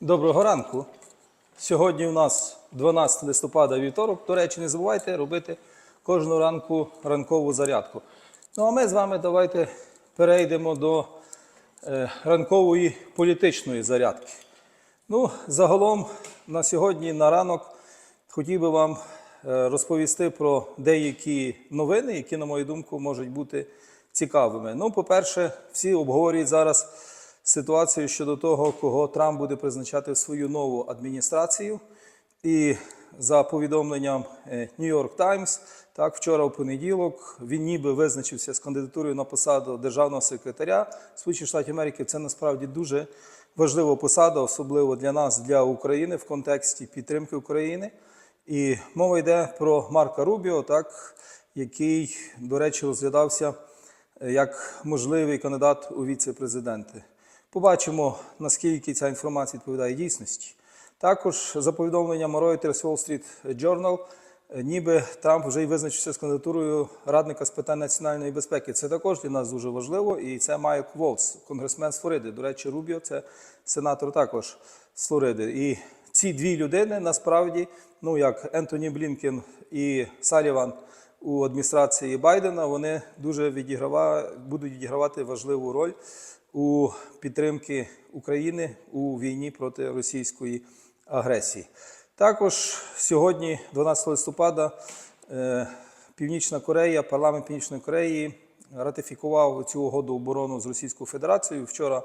Доброго ранку. Сьогодні у нас 12 листопада вівторок. До речі, не забувайте робити кожну ранку ранкову зарядку. Ну а ми з вами давайте перейдемо до е, ранкової політичної зарядки. Ну, загалом на сьогодні на ранок хотів би вам е, розповісти про деякі новини, які, на мою думку, можуть бути цікавими. Ну, по-перше, всі обговорюють зараз ситуацію щодо того, кого Трамп буде призначати в свою нову адміністрацію. І за повідомленням е, New York Times, так, вчора в понеділок він ніби визначився з кандидатурою на посаду державного секретаря Сполучених Штатів Америки. Це насправді дуже важлива посада, особливо для нас, для України в контексті підтримки України. І мова йде про Марка Рубіо, так, який, до речі, розглядався е, як можливий кандидат у віце-президенти. Побачимо, наскільки ця інформація відповідає дійсності. Також за повідомленням Reuters Wall Street Journal, е, ніби Трамп вже й визначився з кандидатурою радника з питань національної безпеки. Це також для нас дуже важливо. І це Майк Волс, конгресмен з Флориди. До речі, Рубіо це сенатор також з Флориди. І ці дві людини насправді, ну як Ентоні Блінкен і Саліван у адміністрації Байдена, вони дуже відіграва, будуть відігравати важливу роль у підтримки України у війні проти російської агресії. Також сьогодні, 12 листопада, е, Північна Корея, парламент Північної Кореї ратифікував цю угоду оборону з Російською Федерацією. Вчора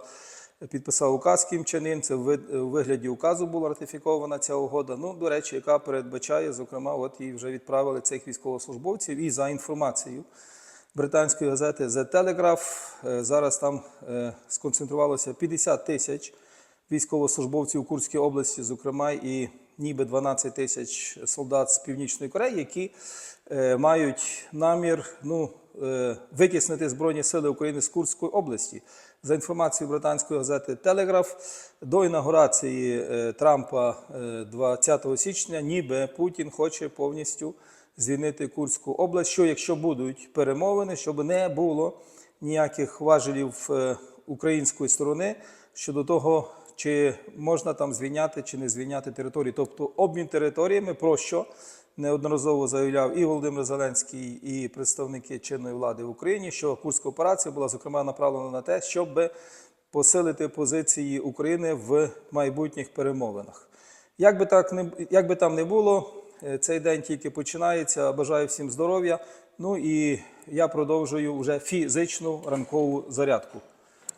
підписав указ Кім Чен Ін. Це в вигляді указу була ратифікована ця угода. Ну, до речі, яка передбачає, зокрема, от їй вже відправили цих військовослужбовців. І за інформацією британської газети The Telegraph, е, зараз там е, сконцентрувалося 50 тисяч військовослужбовців у Курській області, зокрема, і ніби 12 тисяч солдат з Північної Кореї, які е, мають намір ну, витіснити Збройні Сили України з Курської області. За інформацією британської газети Телеграф, до інаугурації е, Трампа е, 20 січня, ніби Путін хоче повністю звільнити Курську область. Що якщо будуть перемовини, щоб не було ніяких важелів е, української сторони щодо того, чи можна там звільняти чи не звільняти території, тобто обмін територіями, про що неодноразово заявляв і Володимир Зеленський, і представники чинної влади в Україні, що Курська операція була зокрема направлена на те, щоб посилити позиції України в майбутніх перемовинах. Як би, так не, як би там не було, е, цей день тільки починається. Бажаю всім здоров'я. Ну і я продовжую вже фізичну ранкову зарядку.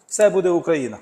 Все буде Україна!